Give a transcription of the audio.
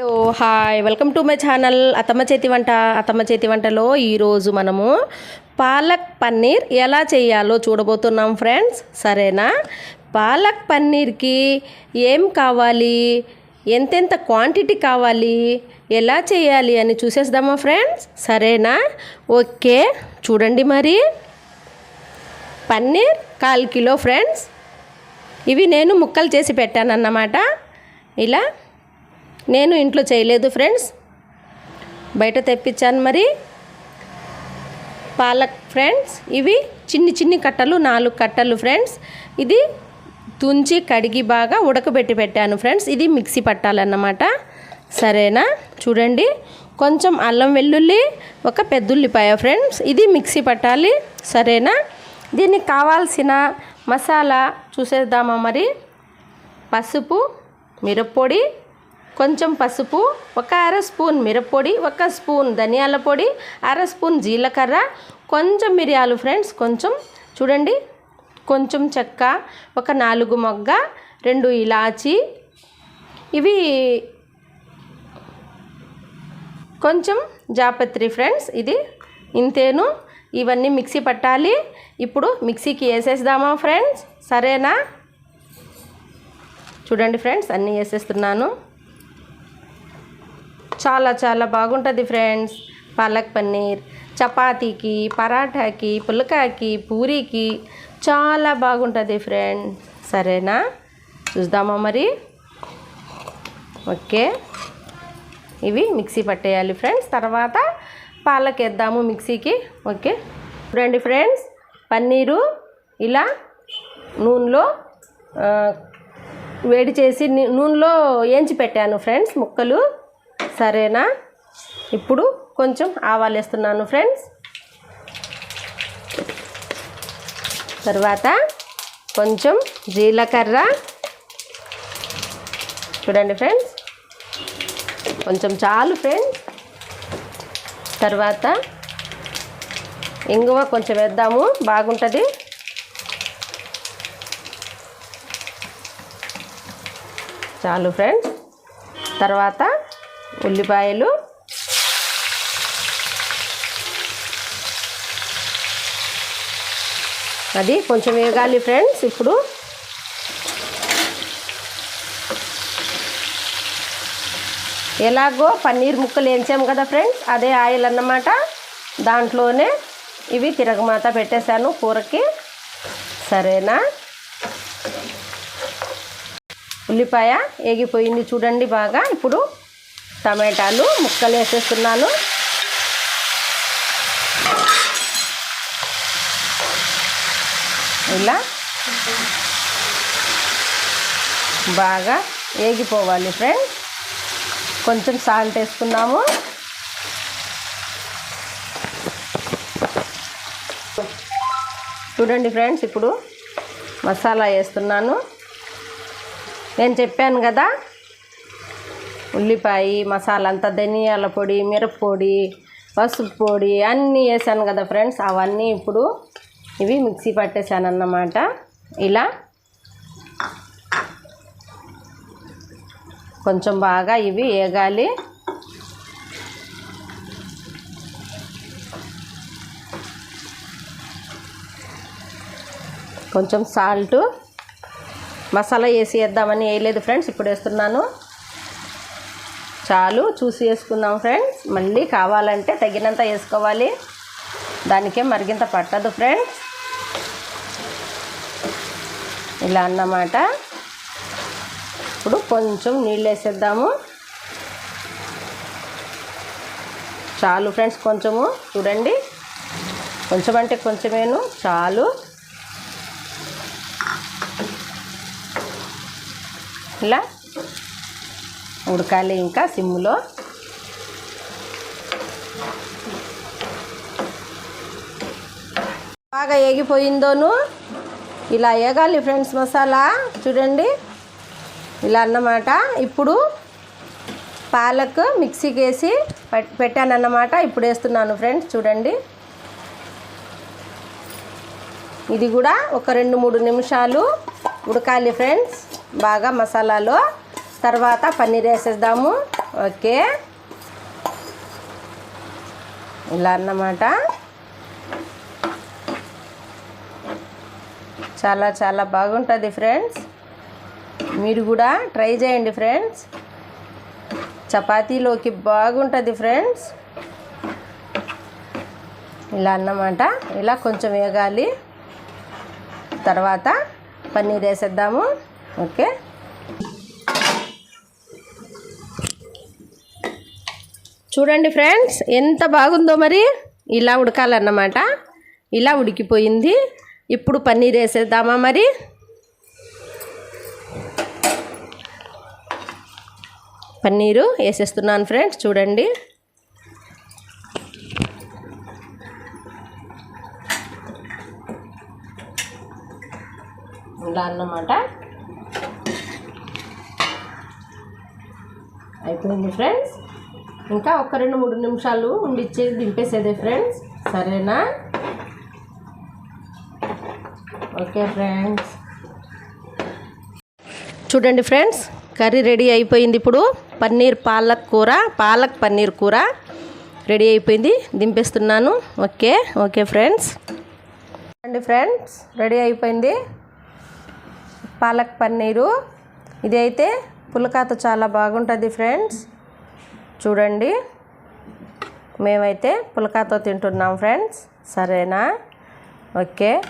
Hello hi. Welcome to my channel అత్తమ్మ చేతి వంట అత్తమ్మ చేతి వంటలో ఈరోజు మనము పాలక్ పన్నీర్ ఎలా చేయాలో చూడబోతున్నాం ఫ్రెండ్స్. సరేనా? పాలక్ పన్నీర్కి ఏం కావాలి? ఎంతెంత క్వాంటిటీ కావాలి? ఎలా చేయాలి అని చూసేద్దామా ఫ్రెండ్స్? సరేనా? ఓకే చూడండి మరి. పన్నీర్ కాల్ కిలో ఫ్రెండ్స్. ఇవి నేను ముక్కలు చేసి పెట్టానన్నమాట. ఇలా నేను ఇంట్లో చేయలేదు ఫ్రెండ్స్. బయట తెప్పించాను మరి. పాలక్ ఫ్రెండ్స్ ఇవి చిన్ని చిన్ని కట్టలు నాలుగు కట్టలు ఫ్రెండ్స్. ఇది తుంచి కడిగి బాగా ఉడకబెట్టి పెట్టాను ఫ్రెండ్స్. ఇది మిక్సీ పట్టాలన్నమాట. సరేనా? చూడండి. కొంచెం అల్లం వెల్లుల్లి ఒక పెద్దుల్లిపాయ ఫ్రెండ్స్. ఇది మిక్సీ పట్టాలి. సరేనా? దీనికి కావాల్సిన మసాలా చూసేద్దామా మరి? పసుపు మిరప్పొడి కొంచెం పసుపు ఒక అర స్పూన్ మిరప్పొడి ఒక స్పూన్ ధనియాల పొడి అర స్పూన్ జీలకర్ర కొంచెం మిరియాలు ఫ్రెండ్స్ కొంచెం చూడండి కొంచెం చెక్క ఒక నాలుగు మొగ్గ రెండు ఇలాచి. ఇవి కొంచెం జాపత్రి ఫ్రెండ్స్ ఇది ఇంతేను. ఇవన్నీ మిక్సీ పట్టాలి. ఇప్పుడు మిక్సీకి వేసేద్దామా ఫ్రెండ్స్? సరేనా? చూడండి ఫ్రెండ్స్ అన్నీ వేసేస్తున్నాను. చాలా చాలా బాగుంటుంది ఫ్రెండ్స్. పాలక్ పన్నీర్ చపాతీకి పరాఠాకి పుల్కాకి పూరీకి చాలా బాగుంటుంది ఫ్రెండ్స్. సరేనా? చూద్దామా మరి? ఓకే. ఇవి మిక్సీ పట్టేయాలి ఫ్రెండ్స్. తర్వాత పాలక్ వేద్దాము మిక్సీకి. ఓకే. చూడండి ఫ్రెండ్స్ పన్నీరు ఇలా నూనెలో వేడి చేసి నూనెలో వేయించి పెట్టాను ఫ్రెండ్స్ ముక్కలు. సరేనా? ఇప్పుడు కొంచెం ఆవాలు వేస్తున్నాను ఫ్రెండ్స్. తర్వాత కొంచెం జీలకర్ర. చూడండి ఫ్రెండ్స్. కొంచెం చాలు ఫ్రెండ్స్. తర్వాత ఇంగువ కొంచెం వేద్దాము. బాగుంటుంది. చాలు ఫ్రెండ్స్. తర్వాత ఉల్లిపాయలు. అది కొంచెం వేగాలి ఫ్రెండ్స్ ఇప్పుడు. ఎలాగో పన్నీర్ ముక్కలు వేయించాము కదా ఫ్రెండ్స్ అదే ఆయిల్ అన్నమాట. దాంట్లోనే ఇవి తిరగమాత పెట్టేశాను కూరకి. సరేనా? ఉల్లిపాయ ఏగిపోయింది చూడండి బాగా. ఇప్పుడు టమాటాలు ముక్కలు వేసేస్తున్నాను. ఇలా బాగా ఏగిపోవాలి ఫ్రెండ్స్. కొంచెం సాల్ట్ వేసుకుందాము చూడండి ఫ్రెండ్స్ ఇప్పుడు మసాలా వేస్తున్నాను. నేను చెప్పాను కదా ఉల్లిపాయ మసాలా అంతా ధనియాల పొడి మిరప్పొడి పసుపు పొడి అన్నీ వేసాను కదా ఫ్రెండ్స్. అవన్నీ ఇప్పుడు ఇవి మిక్సీ పట్టేశానన్నమాట ఇలా కొంచెం బాగా ఇవి వేగాలి. కొంచెం సాల్ట్ మసాలా వేసి వేద్దామని వేయలేదు ఫ్రెండ్స్. ఇప్పుడు వేస్తున్నాను. చాలు చూసి వేసుకుందాం ఫ్రెండ్స్. మళ్ళీ కావాలంటే తగినంత వేసుకోవాలి. దానికే మరిగింత పట్టదు ఫ్రెండ్స్. ఇలా అన్నమాట. ఇప్పుడు కొంచెం నీళ్ళు వేసేద్దాము. చాలు ఫ్రెండ్స్ కొంచెము. చూడండి. కొంచెం అంటే కొంచెమేను. చాలు. ఇలా. ఉడకాలి ఇంకా సిమ్లో. బాగా ఏగిపోయిందోను. ఇలా ఏగాలి ఫ్రెండ్స్ మసాలా. చూడండి. ఇలా అన్నమాట. ఇప్పుడు పాలక్ మిక్సీకి వేసి పెట్టానన్నమాట. ఇప్పుడు వేస్తున్నాను ఫ్రెండ్స్ చూడండి. ఇది కూడా ఒక రెండు మూడు నిమిషాలు ఉడకాలి ఫ్రెండ్స్. బాగా మసాలాలో తర్వాత పన్నీర్ వేసేద్దాము. ఓకే. ఇలా అన్నమాట. చాలా చాలా బాగుంటుంది ఫ్రెండ్స్. మీరు కూడా ట్రై చేయండి ఫ్రెండ్స్. చపాతీలోకి బాగుంటుంది ఫ్రెండ్స్. ఇలా అన్నమాట. ఇలా కొంచెం వేగాలి. తర్వాత పన్నీర్ వేసేద్దాము. ఓకే. చూడండి ఫ్రెండ్స్ ఎంత బాగుందో మరి. ఇలా ఉడకాలన్నమాట. ఇలా ఉడికిపోయింది. ఇప్పుడు పన్నీర్ వేసేద్దామా మరి? పన్నీరు వేసేస్తున్నాను ఫ్రెండ్స్ చూడండి. ఇలా అన్నమాట. అయిపోయింది ఫ్రెండ్స్. ఇంకా ఒక రెండు మూడు నిమిషాలు ఉండిచ్చేది దింపేసేదే ఫ్రెండ్స్. సరేనా? Okay friends. చూడండి ఫ్రెండ్స్ కర్రీ రెడీ అయిపోయింది ఇప్పుడు. పన్నీర్ పాలక్ కూర పాలక్ పన్నీర్ కూర రెడీ అయిపోయింది. దింపేస్తున్నాను. Okay okay friends. అండి ఫ్రెండ్స్ రెడీ అయిపోయింది. పాలక్ పన్నీరు. ఇది అయితే పులకాతో చాలా బాగుంటుంది ఫ్రెండ్స్. చూడండి. మేమైతే పులకాతో తింటున్నాం ఫ్రెండ్స్. సరేనా? ఓకే.